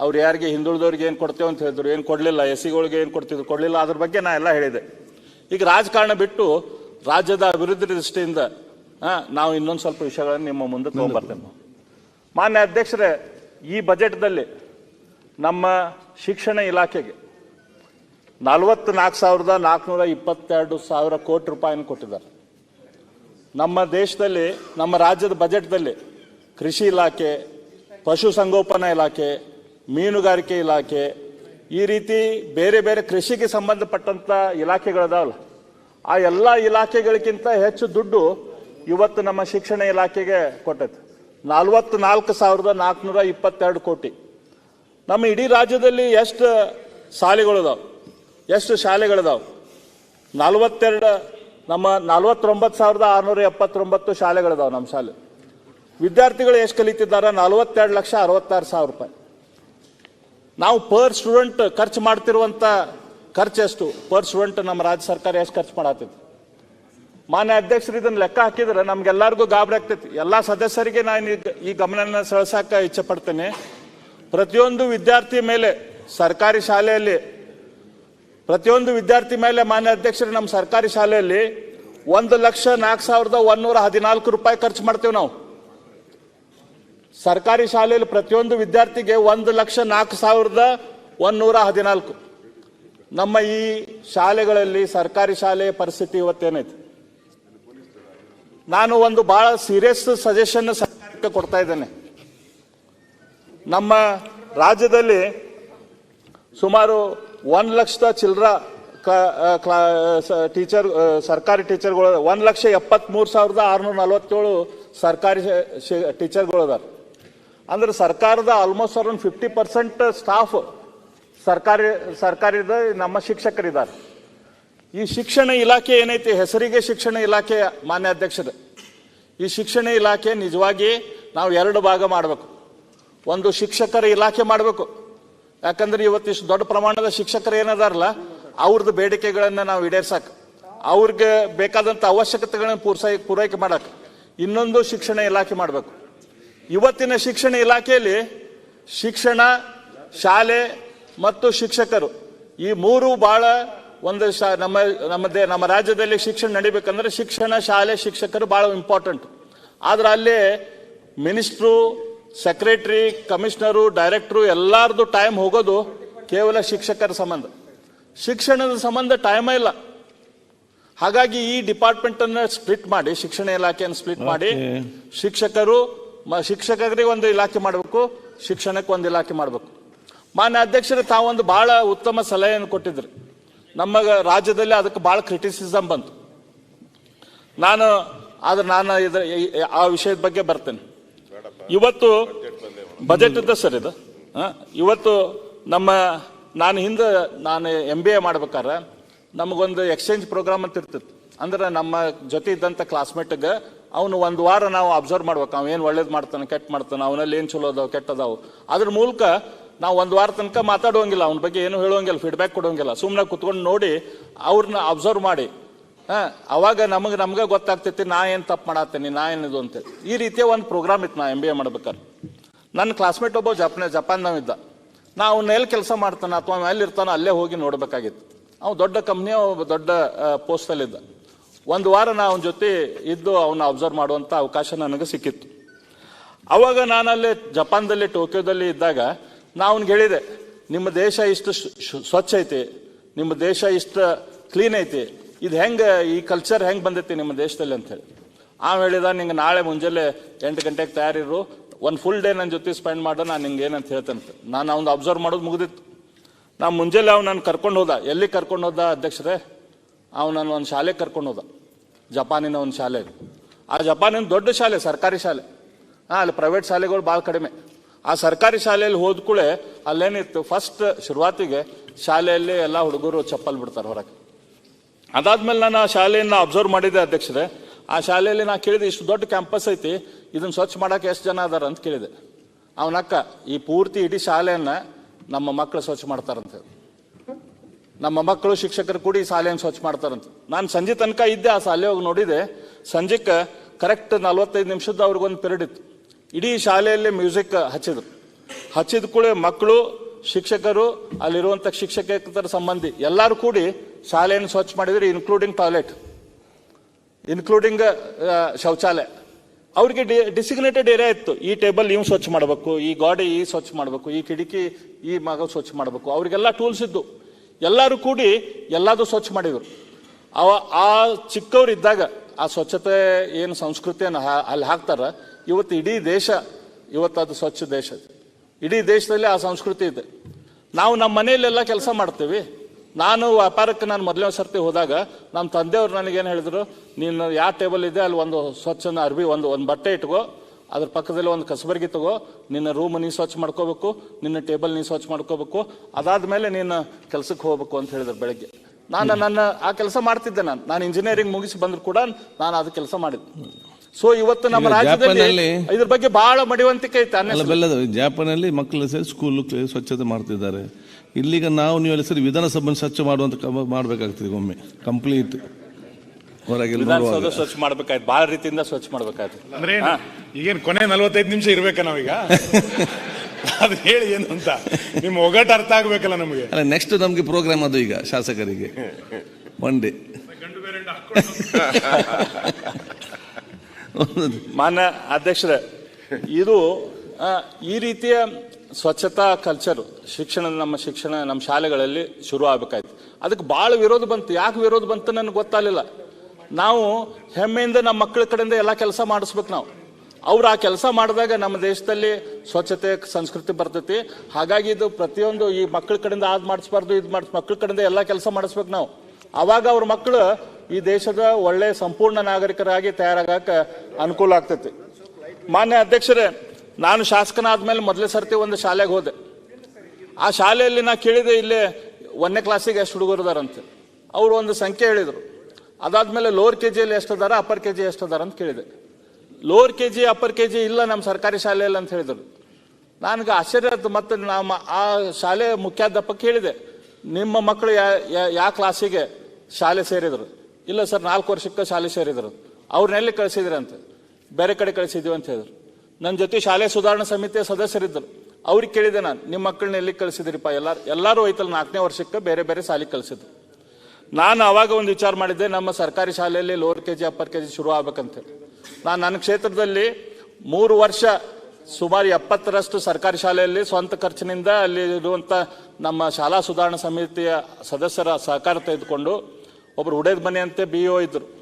ಅವ್ರು ಯಾರಿಗೆ ಹಿಂದುಳಿದವ್ರಿಗೆ ಏನು ಕೊಡ್ತೇವೆ ಅಂತ ಹೇಳಿದ್ರು? ಏನು ಕೊಡಲಿಲ್ಲ? ಎಸ್ ಸಿಗಳಿಗೆ ಏನು ಕೊಡ್ತಿದ್ರು? ಕೊಡಲಿಲ್ಲ? ಅದ್ರ ಬಗ್ಗೆ ನಾ ಎಲ್ಲ ಹೇಳಿದೆ. ಈಗ ರಾಜಕಾರಣ ಬಿಟ್ಟು ರಾಜ್ಯದ ಅಭಿವೃದ್ಧಿ ದೃಷ್ಟಿಯಿಂದ ನಾವು ಇನ್ನೊಂದು ಸ್ವಲ್ಪ ವಿಷಯಗಳನ್ನು ನಿಮ್ಮ ಮುಂದೆ ತೊಗೊಂಬರ್ತೇವೆ ಮಾನ್ಯ ಅಧ್ಯಕ್ಷರೇ ಈ ಬಜೆಟ್ದಲ್ಲಿ ನಮ್ಮ ಶಿಕ್ಷಣ ಇಲಾಖೆಗೆ ನಲವತ್ನಾಲ್ಕು ಸಾವಿರದ ನಾಲ್ಕುನೂರ ಇಪ್ಪತ್ತೆರಡು ಸಾವಿರ ಕೋಟಿ ರೂಪಾಯಿನ ಕೊಟ್ಟಿದ್ದಾರೆ. ನಮ್ಮ ದೇಶದಲ್ಲಿ, ನಮ್ಮ ರಾಜ್ಯದ ಬಜೆಟ್ದಲ್ಲಿ ಕೃಷಿ ಇಲಾಖೆ ಪಶುಸಂಗೋಪನಾ ಇಲಾಖೆ, ಮೀನುಗಾರಿಕೆ ಇಲಾಖೆ, ಈ ರೀತಿ ಬೇರೆ ಬೇರೆ ಕೃಷಿಗೆ ಸಂಬಂಧಪಟ್ಟಂಥ ಇಲಾಖೆಗಳದಾವಲ್ಲ. ಆ ಎಲ್ಲ ಇಲಾಖೆಗಳಿಗಿಂತ ಹೆಚ್ಚು ದುಡ್ಡು ಇವತ್ತು ನಮ್ಮ ಶಿಕ್ಷಣ ಇಲಾಖೆಗೆ ಕೊಟ್ಟೈತೆ. ನಲವತ್ನಾಲ್ಕು ಸಾವಿರದ ನಾಲ್ಕುನೂರ ಇಪ್ಪತ್ತೆರಡು ಕೋಟಿ. ನಮ್ಮ ಇಡೀ ರಾಜ್ಯದಲ್ಲಿ ಎಷ್ಟು ಶಾಲೆಗಳಿದಾವೆ ಎಷ್ಟು ಶಾಲೆಗಳಿದಾವೆ ನಲವತ್ತೆರಡು ನಮ್ಮ ನಲವತ್ತೊಂಬತ್ತು ಸಾವಿರದ ಆರುನೂರ ಎಪ್ಪತ್ತೊಂಬತ್ತು ಶಾಲೆಗಳಿದಾವೆ ನಮ್ಮ ಶಾಲೆ. ವಿದ್ಯಾರ್ಥಿಗಳು ಎಷ್ಟು ಕಲಿತಿದ್ದಾರೆ? ನಲವತ್ತೆರಡು ಲಕ್ಷ ಅರವತ್ತಾರು ಸಾವಿರ ರೂಪಾಯಿ. ನಾವು ಪರ್ ಸ್ಟೂಡೆಂಟ್ ಖರ್ಚು ಮಾಡ್ತಿರುವಂಥ ಖರ್ಚು ಎಷ್ಟು? ಪರ್ ಸ್ಟೂಡೆಂಟ್ ನಮ್ಮ ರಾಜ್ಯ ಸರ್ಕಾರ ಎಷ್ಟು ಖರ್ಚು ಮಾಡತ್ತೈತಿ ಮಾನ್ಯ ಅಧ್ಯಕ್ಷರು ಇದನ್ನು ಲೆಕ್ಕ ಹಾಕಿದ್ರೆ ನಮ್ಗೆಲ್ಲರಿಗೂ ಗಾಬರಿ ಆಗ್ತೈತಿ. ಎಲ್ಲ ಸದಸ್ಯರಿಗೆ ನಾನು ಈ ಗಮನನ ಸೆಳೆಸಾಕ ಇಚ್ಛೆ ಪಡ್ತೇನೆ. ಪ್ರತಿಯೊಂದು ವಿದ್ಯಾರ್ಥಿ ಮೇಲೆ ಸರ್ಕಾರಿ ಶಾಲೆಯಲ್ಲಿ ಪ್ರತಿಯೊಂದು ವಿದ್ಯಾರ್ಥಿ ಮೇಲೆ ಮಾನ್ಯ ಅಧ್ಯಕ್ಷರು, ನಮ್ಮ ಸರ್ಕಾರಿ ಶಾಲೆಯಲ್ಲಿ ಒಂದು ಲಕ್ಷ ನಾಲ್ಕು ಸಾವಿರದ ಒಂದೂರ ಹದಿನಾಲ್ಕು ರೂಪಾಯಿ ಖರ್ಚು ಮಾಡ್ತೇವೆ ನಾವು. ಸರ್ಕಾರಿ ಶಾಲೆಯಲ್ಲಿ ಪ್ರತಿಯೊಂದು ವಿದ್ಯಾರ್ಥಿಗೆ ಒಂದು ಲಕ್ಷ ನಾಲ್ಕು ಸಾವಿರದ ಒಂದೂರ ಹದಿನಾಲ್ಕು. ನಮ್ಮ ಈ ಶಾಲೆಗಳಲ್ಲಿ ಸರ್ಕಾರಿ ಶಾಲೆಯ ಪರಿಸ್ಥಿತಿ ಇವತ್ತೇನೈತೆ? ನಾನು ಒಂದು ಬಹಳ ಸೀರಿಯಸ್ ಸಜೆಷನ್ ಸರ್ಕಾರಕ್ಕೆ ಕೊಡ್ತಾ ಇದ್ದೇನೆ. ನಮ್ಮ ರಾಜ್ಯದಲ್ಲಿ ಸುಮಾರು ಒಂದು ಲಕ್ಷದ ಚಿಲ್ಲರ ಟೀಚರ್ ಸರ್ಕಾರಿ ಟೀಚರ್ಗಳು ಒಂದು ಲಕ್ಷ ಎಪ್ಪತ್ತ್ಮೂರು ಸಾವಿರದ ಆರುನೂರ ನಲ್ವತ್ತೇಳು ಸರ್ಕಾರಿ ಟೀಚರ್ಗಳು ಅದಾರ. ಅಂದ್ರೆ ಸರ್ಕಾರದ almost around fifty percent staff ಸರ್ಕಾರಿ, ಸರ್ಕಾರಿದ ನಮ್ಮ ಶಿಕ್ಷಕರಿದ್ದಾರೆ ಈ ಶಿಕ್ಷಣ ಇಲಾಖೆ ಏನೈತಿ? ಹೆಸರಿಗೆ ಶಿಕ್ಷಣ ಇಲಾಖೆ ಮಾನ್ಯ ಅಧ್ಯಕ್ಷರು. ಈ ಶಿಕ್ಷಣ ಇಲಾಖೆ ನಿಜವಾಗಿ ನಾವು ಎರಡು ಭಾಗ ಮಾಡಬೇಕು. ಒಂದು ಶಿಕ್ಷಕರ ಇಲಾಖೆ ಮಾಡಬೇಕು. ಯಾಕಂದ್ರೆ ಇವತ್ತಿಷ್ಟು ದೊಡ್ಡ ಪ್ರಮಾಣದ ಶಿಕ್ಷಕರು ಏನದಾರಲ್ಲ ಅವ್ರದ್ದು ಬೇಡಿಕೆಗಳನ್ನು ನಾವು ಈಡೇರ್ಸಕ್, ಅವ್ರಿಗೆ ಬೇಕಾದಂಥ ಅವಶ್ಯಕತೆಗಳನ್ನ ಪೂರ್ಸೈ ಪೂರೈಕೆ ಮಾಡಕ್ ಇನ್ನೊಂದು ಶಿಕ್ಷಣ ಇಲಾಖೆ ಮಾಡಬೇಕು. ಇವತ್ತಿನ ಶಿಕ್ಷಣ ಇಲಾಖೆಯಲ್ಲಿ ಶಿಕ್ಷಣ, ಶಾಲೆ ಮತ್ತು ಶಿಕ್ಷಕರು ಈ ಮೂರು ಬಹಳ ಒಂದು ಶಾ, ನಮ್ಮ, ನಮ್ಮದೇ, ನಮ್ಮ ರಾಜ್ಯದಲ್ಲಿ ಶಿಕ್ಷಣ ನಡಿಬೇಕಂದ್ರೆ ಶಿಕ್ಷಣ, ಶಾಲೆ, ಶಿಕ್ಷಕರು ಬಹಳ ಇಂಪಾರ್ಟೆಂಟ್ ಆದ್ರೆ ಅಲ್ಲಿ ಮಿನಿಸ್ಟ್ರು ಸೆಕ್ರೆಟರಿ ಕಮಿಷನರು ಡೈರೆಕ್ಟ್ರು ಎಲ್ಲಾರ್ದು ಟೈಮ್ ಹೋಗೋದು ಕೇವಲ ಶಿಕ್ಷಕರ ಸಂಬಂಧ. ಶಿಕ್ಷಣದ ಸಂಬಂಧ ಟೈಮೇ ಇಲ್ಲ. ಹಾಗಾಗಿ ಈ ಡಿಪಾರ್ಟ್ಮೆಂಟ್ ಅನ್ನ ಸ್ಪ್ಲಿಟ್ ಮಾಡಿ ಶಿಕ್ಷಣ ಇಲಾಖೆಯನ್ನು ಸ್ಪ್ಲಿಟ್ ಮಾಡಿ ಶಿಕ್ಷಕರು ಶಿಕ್ಷಕರಿಗೆ ಒಂದು ಇಲಾಖೆ ಮಾಡಬೇಕು ಶಿಕ್ಷಣಕ್ಕೆ ಒಂದು ಇಲಾಖೆ ಮಾಡಬೇಕು. ಮಾನ್ಯ ಅಧ್ಯಕ್ಷರು ತಾವೊಂದು ಬಹಳ ಉತ್ತಮ ಸಲಹೆಯನ್ನು ಕೊಟ್ಟಿದ್ರು. ನಮ್ಮ ರಾಜ್ಯದಲ್ಲಿ ಅದಕ್ಕೆ ಬಹಳ ಕ್ರಿಟಿಸಿಸಮ್ ಬಂತು. ನಾನು ಆದ್ರೆ ನಾನು ಇದ್ರ ಆ ವಿಷಯದ ಬಗ್ಗೆ ಬರ್ತೇನೆ. ಇವತ್ತು ಬಜೆಟ್ ಇದ್ದ ಸರ್ ಇದು. ಇವತ್ತು ನಮ್ಮ ನಾನು ಹಿಂದೆ ನಾನು ಎಂ ಬಿ ಎ ಮಾಡ್ಬೇಕಾದ್ರೆ ನಮಗೊಂದು ಎಕ್ಸ್ಚೇಂಜ್ ಪ್ರೋಗ್ರಾಮ್ ಅಂತ ಇರ್ತಿತ್ತು. ಅಂದ್ರೆ ನಮ್ಮ ಜೊತೆ ಇದ್ದಂಥ ಕ್ಲಾಸ್ಮೇಟ್ಗೆ ಅವನು ಒಂದು ವಾರ ನಾವು ಅಬ್ಸರ್ವ್ ಮಾಡ್ಬೇಕು. ಅವ್ನು ಏನು ಒಳ್ಳೇದು ಮಾಡ್ತಾನೆ, ಕೆಟ್ಟ ಮಾಡ್ತಾನೆ, ಅವನಲ್ಲಿ ಏನು ಚಲೋ ಅದಾವ ಕೆಟ್ಟದಾವೆ ಅದ್ರ ಮೂಲಕ ನಾವು ಒಂದು ವಾರ ತನಕ ಮಾತಾಡುವಂಗಿಲ್ಲ. ಅವನ ಬಗ್ಗೆ ಏನು ಹೇಳುವಂಗಿಲ್ಲ ಫೀಡ್ಬ್ಯಾಕ್ ಕೊಡುವಂಗಿಲ್ಲ. ಸುಮ್ಮನೆ ಕುತ್ಕೊಂಡು ನೋಡಿ ಅವ್ರನ್ನ ಅಬ್ಸರ್ವ್ ಮಾಡಿ. ಹಾ, ಅವಾಗ ನಮಗೆ, ನಮ್ಗೆ ಗೊತ್ತಾಗ್ತೈತಿ, ನಾ ಏನು ತಪ್ಪು ಮಾಡತ್ತೀನಿ ನಾ ಏನಿದು ಅಂತೇಳಿ ಈ ರೀತಿಯ ಒಂದು ಪ್ರೋಗ್ರಾಮ್ ಇತ್ತು, ನಾ ಎಂ ಬಿ ಎ ಮಾಡ್ಬೇಕಾದ್ರೆ. ನನ್ನ ಕ್ಲಾಸ್ಮೇಟ್ ಒಬ್ಬ ಜಪಾನ್ ಜಪಾನ್ದವ ಇದ್ದ ನಾ ಅವ್ನ ಎಲ್ಲಿ ಕೆಲಸ ಮಾಡ್ತಾನೆ, ಅಥವಾ ಅವ್ನು ಎಲ್ಲಿ ಇರ್ತಾನೋ ಅಲ್ಲೇ ಹೋಗಿ ನೋಡಬೇಕಾಗಿತ್ತು. ಅವ್ನು ದೊಡ್ಡ ಕಂಪ್ನಿಯ ಒಬ್ಬ ದೊಡ್ಡ ಪೋಸ್ಟಲ್ಲಿದ್ದ ಒಂದು ವಾರ ನಾ ಅವನ ಜೊತೆ ಇದ್ದು ಅವನ್ನ ಅಬ್ಸರ್ವ್ ಮಾಡುವಂಥ ಅವಕಾಶ ನನಗೆ ಸಿಕ್ಕಿತ್ತು. ಅವಾಗ ನಾನಲ್ಲಿ ಜಪಾನ್ದಲ್ಲಿ, ಟೋಕಿಯೋದಲ್ಲಿ ಇದ್ದಾಗ, ನಾ ಅವ್ನಿಗೆ ಹೇಳಿದೆ, ನಿಮ್ಮ ದೇಶ ಇಷ್ಟು ಸ್ವಚ್ಛ ಐತಿ, ನಿಮ್ಮ ದೇಶ ಇಷ್ಟು ಕ್ಲೀನ್ ಐತಿ ಇದು ಹೆಂಗೆ, ಈ ಕಲ್ಚರ್ ಹೆಂಗೆ ಬಂದೈತಿ ನಿಮ್ಮ ದೇಶದಲ್ಲಿ ಅಂತ ಹೇಳಿ. ಆಮೇಲೆ ಹೇಳಿದ, ನಿಂಗೆ ನಾಳೆ ಮುಂಜಾನೆ ಎಂಟು ಗಂಟೆಗೆ ತಯಾರಿರು. ಒಂದು ಫುಲ್ ಡೇ ನನ್ನ ಜೊತೆ ಸ್ಪೆಂಡ್ ಮಾಡೋ, ನಾನು ನಿಂಗೆ ಏನಂತ ಹೇಳ್ತೇನೆ ನಾನು ಅವ್ನು ಅಬ್ಸರ್ವ್ ಮಾಡೋದು ಮುಗಿದಿತ್ತು. ನಾ ಮುಂಜಾನೆ ಅವ್ನು ನಾನು ಕರ್ಕೊಂಡು ಹೋದ. ಎಲ್ಲಿ ಕರ್ಕೊಂಡು ಹೋದ ಅಧ್ಯಕ್ಷರೇ? ಅವ್ನು ನಾನು ಒಂದು ಶಾಲೆಗೆ ಕರ್ಕೊಂಡು ಹೋದ. ಜಪಾನಿನ ಒಂದು ಶಾಲೆ ಆ ಜಪಾನಿನ ದೊಡ್ಡ ಶಾಲೆ, ಸರ್ಕಾರಿ ಶಾಲೆ. ಹಾಂ, ಅಲ್ಲಿ ಪ್ರೈವೇಟ್ ಶಾಲೆಗಳು ಭಾಳ ಕಡಿಮೆ. ಆ ಸರ್ಕಾರಿ ಶಾಲೆಯಲ್ಲಿ ಹೋದ ಕೂಡ ಅಲ್ಲೇನಿತ್ತು ಫಸ್ಟ್ ಶುರುವಾತಿಗೆ ಶಾಲೆಯಲ್ಲಿ ಎಲ್ಲ ಹುಡುಗರು ಚಪ್ಪಲ್ ಬಿಡ್ತಾರೆ ಹೊರಗೆ. ಅದಾದ್ಮೇಲೆ ನಾನು ಆ ಶಾಲೆಯನ್ನು ಅಬ್ಸರ್ವ್ ಮಾಡಿದ್ದೆ ಅಧ್ಯಕ್ಷರೇ. ಆ ಶಾಲೆಯಲ್ಲಿ ನಾ ಕೇಳಿದೆ, ಇಷ್ಟು ದೊಡ್ಡ ಕ್ಯಾಂಪಸ್ ಐತಿ, ಇದನ್ನ ಸ್ವಚ್ಛ ಮಾಡಕ್ಕೆ ಎಷ್ಟು ಜನ ಅದಾರ ಅಂತ ಕೇಳಿದೆ. ಅವನಕ್ಕ ಈ ಪೂರ್ತಿ ಇಡೀ ಶಾಲೆಯನ್ನ ನಮ್ಮ ಮಕ್ಕಳು ಸ್ವಚ್ಛ ಮಾಡ್ತಾರಂತ. ನಮ್ಮ ಮಕ್ಕಳು ಶಿಕ್ಷಕರು ಕೂಡಿ ಈ ಶಾಲೆಯನ್ನು ಸ್ವಚ್ಛ ಮಾಡ್ತಾರಂತ. ನಾನು ಸಂಜೆ ತನಕ ಇದ್ದೆ, ಆ ಶಾಲೆ ಹೋಗಿ ನೋಡಿದೆ, ಸಂಜೆಕ್ಕೆ ಕರೆಕ್ಟ್ ನಲ್ವತ್ತೈದು ನಿಮಿಷದ ಅವ್ರಿಗೊಂದು ಪಿರಿಯಡ್ ಇತ್ತು. ಇಡೀ ಶಾಲೆಯಲ್ಲಿ ಮ್ಯೂಸಿಕ್ ಹಚ್ಚಿದ್ರು. ಹಚ್ಚಿದ ಕೂಡ ಮಕ್ಕಳು ಶಿಕ್ಷಕರು ಅಲ್ಲಿರುವಂಥ ಶಿಕ್ಷಕೇತರ ಸಂಬಂಧಿ ಎಲ್ಲರೂ ಕೂಡಿ ಶಾಲೆಯನ್ನು ಸ್ವಚ್ಛ ಮಾಡಿದರೆ ಇನ್ಕ್ಲೂಡಿಂಗ್ ಟಾಯ್ಲೆಟ್ ಇನ್ಕ್ಲೂಡಿಂಗ್ ಶೌಚಾಲಯ. ಅವ್ರಿಗೆ ಡಿ ಡಿಸಿಗ್ನೇಟೆಡ್ ಏರಿಯಾ ಇತ್ತು. ಈ ಟೇಬಲ್ ನೀವು ಸ್ವಚ್ಛ ಮಾಡಬೇಕು, ಈ ಗಾಡಿ ಈ ಸ್ವಚ್ಛ ಮಾಡಬೇಕು, ಈ ಕಿಟಕಿ ಈ ಮಗ ಸ್ವಚ್ಛ ಮಾಡಬೇಕು. ಅವರಿಗೆಲ್ಲ ಟೂಲ್ಸ್ ಇದ್ದು. ಎಲ್ಲರೂ ಕೂಡಿ ಎಲ್ಲದೂ ಸ್ವಚ್ಛ ಮಾಡಿದ್ರು. ಅವ, ಆ ಚಿಕ್ಕವ್ರು ಇದ್ದಾಗ ಆ ಸ್ವಚ್ಛತೆ ಏನು ಸಂಸ್ಕೃತಿಯನ್ನು ಅಲ್ಲಿ ಹಾಕ್ತಾರ, ಇವತ್ತು ಇಡೀ ದೇಶ ಇವತ್ತು ಅದು ಸ್ವಚ್ಛ ದೇಶ. ಇಡೀ ದೇಶದಲ್ಲಿ ಆ ಸಂಸ್ಕೃತಿ ಇದೆ. ನಾವು ನಮ್ಮ ಮನೆಯಲ್ಲೆಲ್ಲ ಕೆಲಸ ಮಾಡ್ತೀವಿ. ನಾನು ವ್ಯಾಪಾರಕ್ಕೆ ನಾನು ಮೊದಲನೇ ಸರ್ತಿ ಹೋದಾಗ ನಮ್ಮ ತಂದೆಯವ್ರು ನನಗೇನು ಹೇಳಿದ್ರು ನೀನು ಯಾವ ಟೇಬಲ್ ಇದೆ ಅಲ್ಲಿ ಒಂದು ಸ್ವಚ್ಛನ ಅರ್ಬಿ ಒಂದು ಒಂದು ಬಟ್ಟೆ ಇಟ್ಕೋ ಅದ್ರ ಪಕ್ಕದಲ್ಲಿ ಒಂದು ಕಸಬರ್ಗಿ ತಗೋ ನಿನ್ನ ರೂಮ್ ನೀ ಸ್ವಚ್ಛ ಮಾಡ್ಕೋಬೇಕು ನಿನ್ನ ಟೇಬಲ್ ನೀ ಸ್ವಚ್ಛ ಮಾಡ್ಕೋಬೇಕು ಅದಾದ ಮೇಲೆ ನೀನು ಕೆಲಸಕ್ಕೆ ಹೋಗ್ಬೇಕು ಅಂತ ಹೇಳಿದ್ರು ಬೆಳಗ್ಗೆ. ನಾನು ನನ್ನ ಆ ಕೆಲಸ ಮಾಡ್ತಿದ್ದೆ ನಾನು. ನಾನು ಇಂಜಿನಿಯರಿಂಗ್ ಮುಗಿಸಿ ಬಂದ್ರು ಕೂಡ ನಾನು ಅದು ಕೆಲಸ ಮಾಡಿದ್ದೆ. ಸೊ ಇವತ್ತು ನಮ್ಮ ರಾಜ್ಯದಲ್ಲಿ ಇದ್ರ ಬಗ್ಗೆ ಬಹಳ ಮಡಿವಂತಿಕೆ ಐತೆ ಜಾಪಾನಲ್ಲಿ ಮಕ್ಕಳು ಸ್ಕೂಲ್ ಸ್ವಚ್ಛತೆ ಮಾಡ್ತಿದ್ದಾರೆ. ಇಲ್ಲಿಗ ನಾವು ನೀವು ಸರಿ ವಿಧಾನಸಭೆ ಸ್ವಚ್ಛ ಮಾಡುವಂತ ಮಾಡಬೇಕಾಗ್ತದೆ ಮಾಡ್ಬೇಕಾಗ್ತದೆ ಒಮ್ಮೆ. ಕಂಪ್ಲೀಟ್ ಹೊರಗೆ ವಿಧಾನಸೌಧ ಸ್ವಚ್ಛ ಮಾಡ್ಬೇಕಾಯ್ತು. ಬಹಳ ರೀತಿಯಿಂದ ಸ್ವಚ್ಛ ಮಾಡ್ಬೇಕಾಯ್ತು. ಅಂದ್ರೆ ಈಗೇನು ಈಗೇನ್ ಕೊನೆ ನಲ್ವತ್ತೈದು ನಿಮಿಷ ಇರ್ಬೇಕಾ ನಾವೀಗ? (laughs) ಅದು ಹೇಳಿ ಏನು ಅಂತ. ನಿಮ್ಮ ಒಗಟು ಅರ್ಥ ಆಗ್ಬೇಕಲ್ಲ ನಮಗೆ. ಅಲ್ಲ ನೆಕ್ಸ್ಟ್ ನಮ್ಗೆ ಪ್ರೋಗ್ರಾಮ್ ಅದು ಈಗ ಶಾಸಕರಿಗೆ. ಒನ್ ಡೇ ಮಾನ್ಯ ಅಧ್ಯಕ್ಷರೇ ಇದು ಈ ರೀತಿಯ ಸ್ವಚ್ಛತಾ ಕಲ್ಚರ್ ಶಿಕ್ಷಣ ನಮ್ಮ ಶಿಕ್ಷಣ ನಮ್ಮ ಶಾಲೆಗಳಲ್ಲಿ ಶುರು ಆಗ್ಬೇಕಾಯ್ತು. ಅದಕ್ಕೆ ಭಾಳ ವಿರೋಧ ಬಂತು. ಯಾಕೆ ವಿರೋಧ ಬಂತು ನನಗೆ ಗೊತ್ತಾಗಲಿಲ್ಲ. ನಾವು ಹೆಮ್ಮೆಯಿಂದ ನಮ್ಮ ಮಕ್ಕಳ ಕಡೆಯಿಂದ ಎಲ್ಲ ಕೆಲಸ ಮಾಡಿಸ್ಬೇಕು ನಾವು. ಅವ್ರು ಆ ಕೆಲಸ ಮಾಡಿದಾಗ ನಮ್ಮ ದೇಶದಲ್ಲಿ ಸ್ವಚ್ಛತೆ ಸಂಸ್ಕೃತಿ ಬರ್ತೈತಿ. ಹಾಗಾಗಿ ಇದು ಪ್ರತಿಯೊಂದು ಈ ಮಕ್ಕಳ ಕಡೆಯಿಂದ ಅದು ಮಾಡಿಸ್ಬಾರ್ದು, ಇದು ಮಾಡಿಸ್, ಮಕ್ಕಳ ಕಡೆಯಿಂದ ಎಲ್ಲ ಕೆಲಸ ಮಾಡಿಸ್ಬೇಕು ನಾವು. ಅವಾಗ ಅವ್ರ ಮಕ್ಕಳು ಈ ದೇಶದ ಒಳ್ಳೆ ಸಂಪೂರ್ಣ ನಾಗರಿಕರಾಗಿ ತಯಾರಾಗಕ್ಕೆ ಅನುಕೂಲ ಆಗ್ತೈತಿ. ಮಾನ್ಯ ಅಧ್ಯಕ್ಷರೇ ನಾನು ಶಾಸಕನಾದ್ಮೇಲೆ ಮೊದಲೇ ಸರ್ತಿ ಒಂದು ಶಾಲೆಗೆ ಹೋದೆ. ಆ ಶಾಲೆಯಲ್ಲಿ ನಾ ಕೇಳಿದೆ ಇಲ್ಲೇ ಒಂದನೇ ಕ್ಲಾಸಿಗೆ ಎಷ್ಟು ಹುಡುಗರು ಇದಾರಂತೆ ಅವರು ಒಂದು ಸಂಖ್ಯೆ ಹೇಳಿದರು. ಅದಾದ್ಮೇಲೆ ಲೋವರ್ ಕೆ ಜಿಯಲ್ಲಿ ಎಷ್ಟು ಅದಾರ ಅಪ್ಪರ್ ಕೆ ಜಿ ಎಷ್ಟು ಅದಾರ ಅಂತ ಕೇಳಿದೆ. Lower K G upper K G ಇಲ್ಲ ನಮ್ಮ ಸರ್ಕಾರಿ ಶಾಲೆಯಲ್ಲಿ ಅಂತ ಹೇಳಿದರು. ನನಗೆ ಆಶ್ಚರ್ಯ ಆಯ್ತು, ಮತ್ತು ನಮ್ಮ ಆ ಶಾಲೆ ಮುಖ್ಯಾಧ್ಯಾಪಕ ಕೇಳಿದೆ ನಿಮ್ಮ ಮಕ್ಕಳು ಯಾವ ಕ್ಲಾಸಿಗೆ ಶಾಲೆ ಸೇರಿದರು? ಇಲ್ಲ ಸರ್, ನಾಲ್ಕು ವರ್ಷಕ್ಕೆ ಶಾಲೆ ಸೇರಿದರು. ಅವ್ರನ್ನೆಲ್ಲಿ ಕಳಿಸಿದ್ರಿ ಅಂತ ಬೇರೆ ಕಡೆ ಕಳಿಸಿದ್ವಿ ಅಂತ ಹೇಳಿದ್ರು. ನನ್ನ ಜೊತೆ ಶಾಲೆ ಸುಧಾರಣಾ ಸಮಿತಿಯ ಸದಸ್ಯರಿದ್ದರು. ಅವ್ರಿಗೆ ಕೇಳಿದೆ ನಾನು ನಿಮ್ಮ ಮಕ್ಕಳನ್ನ ಎಲ್ಲಿ ಕಳಿಸಿದ್ರಿಪ್ಪ? ಎಲ್ಲಾರು ಎಲ್ಲರೂ ಹೋಯ್ತಲ್ಲ ನಾಲ್ಕನೇ ವರ್ಷಕ್ಕೆ ಬೇರೆ ಬೇರೆ ಶಾಲೆಗೆ ಕಳಿಸಿದ್ರು. ನಾನು ಅವಾಗ ಒಂದು ವಿಚಾರ ಮಾಡಿದ್ದೆ ನಮ್ಮ ಸರ್ಕಾರಿ ಶಾಲೆಯಲ್ಲಿ lower K G upper K G ಶುರು ಆಗ್ಬೇಕಂತೇಳಿ. ನಾನು ನನ್ನ ಕ್ಷೇತ್ರದಲ್ಲಿ ಮೂರು ವರ್ಷ ಸುಮಾರು ಎಪ್ಪತ್ತರಷ್ಟು ಸರ್ಕಾರಿ ಶಾಲೆಯಲ್ಲಿ ಸ್ವಂತ ಖರ್ಚಿನಿಂದ ಅಲ್ಲಿ ಇರುವಂಥ ನಮ್ಮ ಶಾಲಾ ಸುಧಾರಣಾ ಸಮಿತಿಯ ಸದಸ್ಯರ ಸಹಕಾರ ತೆಗೆದುಕೊಂಡು ಒಬ್ಬರು ಉಡೇದ್ ಮನೆ ಅಂತೆ ಬಿ ಒ ಆ, ಆ,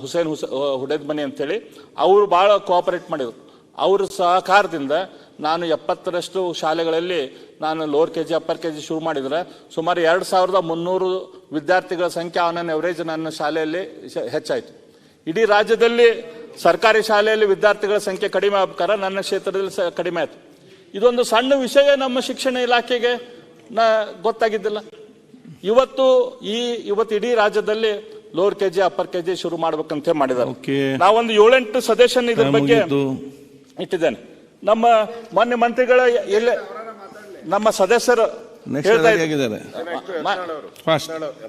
ಹುಸೇನ್ ಹುಸ ಹುಡೇದ್ ಮನೆ ಅಂಥೇಳಿ ಅವರು ಭಾಳ ಕೋಆಪರೇಟ್ ಮಾಡಿದರು. ಅವ್ರ ಸಹಕಾರದಿಂದ ನಾನು ಎಪ್ಪತ್ತರಷ್ಟು ಶಾಲೆಗಳಲ್ಲಿ ನಾನು lower K G upper K G ಶುರು ಮಾಡಿದರೆ. ಸುಮಾರು ಎರಡು ಸಾವಿರದ ಮುನ್ನೂರು ವಿದ್ಯಾರ್ಥಿಗಳ ಸಂಖ್ಯೆ ಅವನ ಎವರೇಜ್ ನನ್ನ ಶಾಲೆಯಲ್ಲಿ ಹೆಚ್ಚಾಯಿತು. ಇಡೀ ರಾಜ್ಯದಲ್ಲಿ ಸರ್ಕಾರಿ ಶಾಲೆಯಲ್ಲಿ ವಿದ್ಯಾರ್ಥಿಗಳ ಸಂಖ್ಯೆ ಕಡಿಮೆ ಆಗ್ಬೇಕಾರೆ ನನ್ನ ಕ್ಷೇತ್ರದಲ್ಲಿ ಸ, ಕಡಿಮೆ ಆಯಿತು. ಇದೊಂದು ಸಣ್ಣ ವಿಷಯ ನಮ್ಮ ಶಿಕ್ಷಣ ಇಲಾಖೆಗೆ, ನಾ, ಗೊತ್ತಾಗಿದ್ದಿಲ್ಲ. ಇವತ್ತು ಈ, ಇವತ್ತು ಇಡೀ ರಾಜ್ಯದಲ್ಲಿ ಲೋವರ್ ಕೆಜಿ ಅಪ್ಪರ್ ಕೆಜಿ ಶುರು ಮಾಡ್ಬೇಕಂತ ಮಾಡಿದ್ದಾರೆ. ನಾವೊಂದು ಏಳೆಂಟು ಸದಸ್ಯನ್ ಇದ್ರ ಬಗ್ಗೆ. ಇಟ್ಟಿದ್ದೇನೆ. ನಮ್ಮ ಮಾನ್ಯ ಮಂತ್ರಿಗಳ ಎಲ್ಲ ನಮ್ಮ ಸದಸ್ಯರು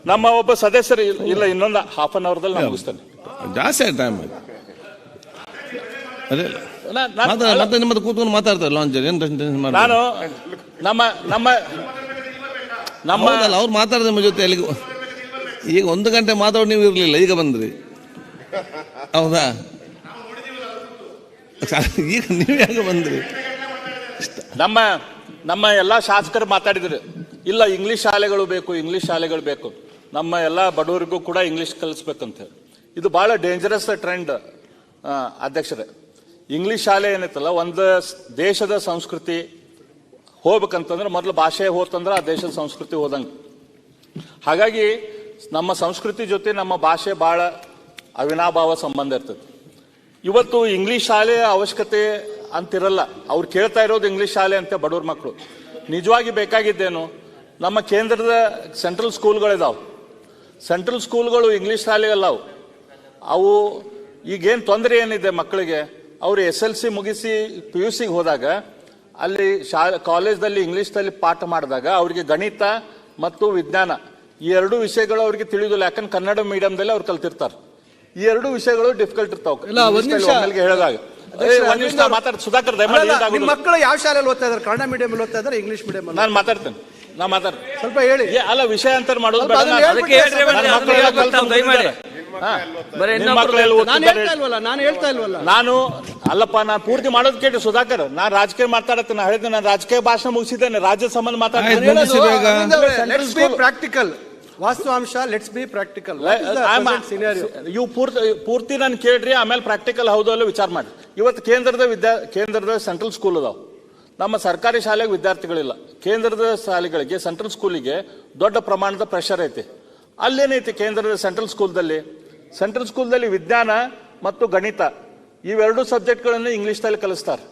ನಮ್ಮ ಒಬ್ಬ ಸದಸ್ಯರು ಇಲ್ಲ- ಇನ್ನೊಂದು ಹಾಫ್ ಅನ್ ಅವರ್ದಲ್ಲಿ ನಾನು ಮುಗಿಸ್ತೇನೆ. ಜಾಸ್ತಿ ಆಯ್ತು ಟೈಮ್ ಮತ್ತೆ ನಿಮ್ಮದು ಕೂತ್ಕೊಂಡು ಮಾತಾಡ್ತಾರೆ ಏನು ನಾನು ನಮ್ಮ ನಮ್ಮ ನಮ್ಮ ಅವ್ರು ಮಾತಾಡಿದ ನಿಮ್ಮ ಜೊತೆ ಅಲ್ಲಿಗೆ ಈಗ ಒಂದು ಗಂಟೆ ಮಾತಾಡೋ ನೀವು ಇರಲಿಲ್ಲ, ಈಗ ಬಂದ್ರಿ. ಹೌದಾ? ಈಗ ನೀವು ಯಾಕೆ ಬಂದ್ರಿ? ನಮ್ಮ ನಮ್ಮ ಎಲ್ಲ ಶಾಸಕರು ಮಾತಾಡಿದ್ರು. ಇಲ್ಲ ಇಂಗ್ಲಿಷ್ ಶಾಲೆಗಳು ಬೇಕು ಇಂಗ್ಲಿಷ್ ಶಾಲೆಗಳು ಬೇಕು. ನಮ್ಮ ಎಲ್ಲ ಬಡವರಿಗೂ ಕೂಡ ಇಂಗ್ಲಿಷ್ ಕಲಿಸ್ಬೇಕಂತ. ಇದು ಬಹಳ ಡೇಂಜರಸ್ ಟ್ರೆಂಡ್ ಅಧ್ಯಕ್ಷರೇ. ಇಂಗ್ಲಿಷ್ ಶಾಲೆ ಏನೈತಲ್ಲ, ಒಂದು ದೇಶದ ಸಂಸ್ಕೃತಿ ಹೋಗ್ಬೇಕಂತಂದ್ರೆ ಮೊದಲು ಭಾಷೆ ಹೋತಂದ್ರೆ ಆ ದೇಶದ ಸಂಸ್ಕೃತಿ ಹೋದಂಗೆ. ಹಾಗಾಗಿ ನಮ್ಮ ಸಂಸ್ಕೃತಿ ಜೊತೆ ನಮ್ಮ ಭಾಷೆ ಬಹಳ ಅವಿನಾಭಾವ ಸಂಬಂಧ ಇರ್ತದೆ. ಇವತ್ತು ಇಂಗ್ಲೀಷ್ ಶಾಲೆಯ ಅವಶ್ಯಕತೆ ಅಂತಿರಲ್ಲ. ಅವ್ರು ಕೇಳ್ತಾ ಇರೋದು ಇಂಗ್ಲೀಷ್ ಶಾಲೆ ಅಂತ ಬಡವ್ರ ಮಕ್ಕಳು ನಿಜವಾಗಿ ಬೇಕಾಗಿದ್ದೇನು, ನಮ್ಮ ಕೇಂದ್ರದ ಸೆಂಟ್ರಲ್ ಸ್ಕೂಲ್ಗಳಿದಾವೆ ಸೆಂಟ್ರಲ್ ಸ್ಕೂಲ್ಗಳು ಇಂಗ್ಲೀಷ್ ಶಾಲೆ ಅಲ್ಲ ಅವು. ಅವು ಈಗೇನು ತೊಂದರೆ ಏನಿದೆ ಮಕ್ಕಳಿಗೆ, ಅವರು ಎಸ್ ಎಲ್ ಸಿ ಮುಗಿಸಿ ಪಿ ಯು ಸಿಗೆ ಹೋದಾಗ, ಅಲ್ಲಿ ಶಾ ಕಾಲೇಜ್ದಲ್ಲಿ ಇಂಗ್ಲೀಷ್ದಲ್ಲಿ ಪಾಠ ಮಾಡಿದಾಗ ಅವರಿಗೆ ಗಣಿತ ಮತ್ತು ವಿಜ್ಞಾನ ಈ ಎರಡು ವಿಷಯಗಳು ಅವರಿಗೆ ತಿಳಿಯೋದಿಲ್ಲ. ಯಾಕಂದ್ರೆ ಕನ್ನಡ ಮೀಡಿಯಂದಲ್ಲಿ ಅವ್ರು ಕಲ್ತಿರ್ತಾರೆ. ಈ ಎರಡು ವಿಷಯಗಳು ಡಿಫಿಕಲ್ಟ್ ಇರ್ತಾವೆ. ಹೇಳಿದಾಗ ಸುಧಾಕರ್ ಮಕ್ಕಳು ಯಾವ ಶಾಲೆಯಲ್ಲಿ ಓದ್ತಾ ಇದಾರೆ ಕನ್ನಡ ಮೀಡಿಯಂ ಅಲ್ಲಿ ಓದ್ತಾ ಇದ್ದಾರೆ ಇಂಗ್ಲಿಷ್ ಮೀಡಿಯಂ ಅಲ್ಲಿ? ನಾನು ಮಾತಾಡ್ತೇನೆ. ನಾ ಮಾತಾಡ್ತೇನೆ. ಸ್ವಲ್ಪ ಹೇಳಿ. ಅಲ್ಲ ವಿಷಯ ಅಂತ ಮಾಡೋದು ನಾನು- ಹೇಳ್ತಾ ಇಲ್ವಲ್ಲ ನಾನು ಹೇಳ್ತಾ ಇಲ್ವಲ್ಲ? ನಾನು ಅಲ್ಲಪ್ಪ ನಾನು ಪೂರ್ತಿ ಮಾಡೋದ್ ಕೇಳಿ ಸುಧಾಕರ್. ನಾನು ರಾಜಕೀಯ ಮಾತಾಡತ್ತೆ ನಾನು ಹೇಳಿದ್ದೆ ನಾನು ರಾಜಕೀಯ ಭಾಷಣ ಮುಗಿಸಿದ್ದೇನೆ. ರಾಜ್ಯ ಸಂಬಂಧ ಮಾತಾಡ್ತೇನೆ. ಪ್ರಾಕ್ಟಿಕಲ್ ವಾಸ್ತವಾಂಶ ಲೆಟ್ಸ್ ಬಿ ಪ್ರಾಕ್ಟಿಕಲ್ ಇವು ಪೂರ್ತಿ ಪೂರ್ತಿ ನಾನು ಕೇಳ್ರಿ ಆಮೇಲೆ ಪ್ರಾಕ್ಟಿಕಲ್ ಹೌದು ಅಲ್ಲ ವಿಚಾರ ಮಾಡಿ. ಇವತ್ತು ಕೇಂದ್ರದ ವಿದ್ಯಾ ಕೇಂದ್ರದ ಸೆಂಟ್ರಲ್ ಸ್ಕೂಲ್ ಅದಾವ. ನಮ್ಮ ಸರ್ಕಾರಿ ಶಾಲೆಗೆ ವಿದ್ಯಾರ್ಥಿಗಳಿಲ್ಲ. ಕೇಂದ್ರದ ಶಾಲೆಗಳಿಗೆ ಸೆಂಟ್ರಲ್ ಸ್ಕೂಲಿಗೆ ದೊಡ್ಡ ಪ್ರಮಾಣದ ಪ್ರೆಷರ್ ಐತಿ. ಅಲ್ಲೇನೈತಿ ಕೇಂದ್ರದ ಸೆಂಟ್ರಲ್ ಸ್ಕೂಲ್ದಲ್ಲಿ ಸೆಂಟ್ರಲ್ ಸ್ಕೂಲ್ದಲ್ಲಿ ವಿಜ್ಞಾನ ಮತ್ತು ಗಣಿತ ಇವೆರಡು ಸಬ್ಜೆಕ್ಟ್ಗಳನ್ನು ಇಂಗ್ಲೀಷ್ದಲ್ಲಿ ಕಲಿಸ್ತಾರೆ.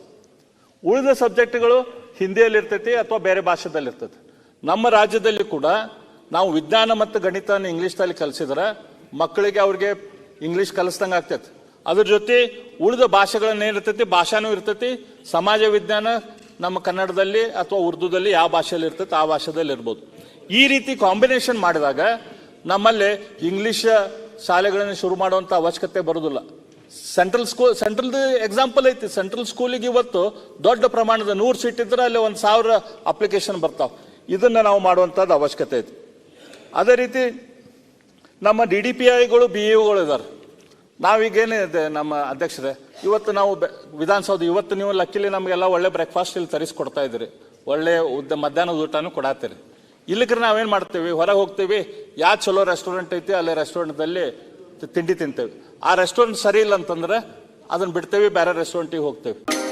ಉಳಿದ ಸಬ್ಜೆಕ್ಟ್ಗಳು ಹಿಂದಿಯಲ್ಲಿ ಇರ್ತೈತಿ ಅಥವಾ ಬೇರೆ ಭಾಷೆದಲ್ಲಿ ಇರ್ತೈತಿ ನಮ್ಮ ರಾಜ್ಯದಲ್ಲಿ ಕೂಡ ನಾವು ವಿಜ್ಞಾನ ಮತ್ತು ಗಣಿತನ ಇಂಗ್ಲೀಷ್ದಲ್ಲಿ ಕಲಿಸಿದ್ರೆ ಮಕ್ಕಳಿಗೆ ಅವ್ರಿಗೆ ಇಂಗ್ಲೀಷ್ ಕಲಿಸ್ದಂಗೆ ಆಗ್ತೈತಿ. ಅದ್ರ ಜೊತೆ ಉಳಿದ ಭಾಷೆಗಳನ್ನ ಏನಿರ್ತೈತಿ ಭಾಷಾನೂ ಇರ್ತೈತಿ. ಸಮಾಜ ವಿಜ್ಞಾನ ನಮ್ಮ ಕನ್ನಡದಲ್ಲಿ ಅಥವಾ ಉರ್ದುದಲ್ಲಿ ಯಾವ ಭಾಷೆಯಲ್ಲಿ ಇರ್ತೈತಿ, ಆ ಭಾಷೆದಲ್ಲಿ ಇರ್ಬೋದು. ಈ ರೀತಿ ಕಾಂಬಿನೇಷನ್ ಮಾಡಿದಾಗ ನಮ್ಮಲ್ಲಿ ಇಂಗ್ಲಿಷ್ ಶಾಲೆಗಳನ್ನು ಶುರು ಮಾಡುವಂತ ಅವಶ್ಯಕತೆ ಬರೋದಿಲ್ಲ. ಸೆಂಟ್ರಲ್ ಸ್ಕೂಲ್ ಸೆಂಟ್ರಲ್ ಎಕ್ಸಾಂಪಲ್ ಐತಿ. ಸೆಂಟ್ರಲ್ ಸ್ಕೂಲಿಗೆ ಇವತ್ತು ದೊಡ್ಡ ಪ್ರಮಾಣದ ನೂರು ಸೀಟ್ ಇದ್ರೆ ಅಲ್ಲಿ ಒಂದು ಸಾವಿರ ಅಪ್ಲಿಕೇಶನ್ ಬರ್ತಾವೆ. ಇದನ್ನ ನಾವು ಮಾಡುವಂಥದ್ದು ಅವಶ್ಯಕತೆ ಐತಿ. ಅದೇ ರೀತಿ ನಮ್ಮ ಡಿ ಡಿ ಪಿ ಐಗಳು ಬಿ ಇಗಳು ಇದಾರೆ. ನಾವೀಗೇನಿದೆ ನಮ್ಮ ಅಧ್ಯಕ್ಷರೇ, ಇವತ್ತು ನಾವು ವಿಧಾನಸೌಧ, ಇವತ್ತು ನೀವು ಲಕ್ಕಿಲಿ ನಮಗೆಲ್ಲ ಒಳ್ಳೆ ಬ್ರೇಕ್ಫಾಸ್ಟ್ ಇಲ್ಲಿ ತರಿಸ್ಕೊಡ್ತಾ ಇದ್ರಿ ಒಳ್ಳೆ ಉದ್ದ, ಮಧ್ಯಾಹ್ನದ ಊಟನೂ ಕೊಡಾತೀರಿ. ಇಲ್ಲಿಕ್ರೆ ನಾವೇನು ಮಾಡ್ತೀವಿ? ಹೊರಗೆ ಹೋಗ್ತೀವಿ ಯಾ ಚಲೋ ರೆಸ್ಟೋರೆಂಟ್ ಐತಿ, ಅಲ್ಲಿ ರೆಸ್ಟೋರೆಂಟ್ದಲ್ಲಿ ತಿಂಡಿ ತಿಂತೇವೆ. ಆ ರೆಸ್ಟೋರೆಂಟ್ ಸರಿ ಇಲ್ಲ ಅಂತಂದ್ರೆ ಅದನ್ನ ಬಿಡ್ತೇವೆ, ಬೇರೆ ರೆಸ್ಟೋರೆಂಟಿಗೆ ಹೋಗ್ತೇವೆ.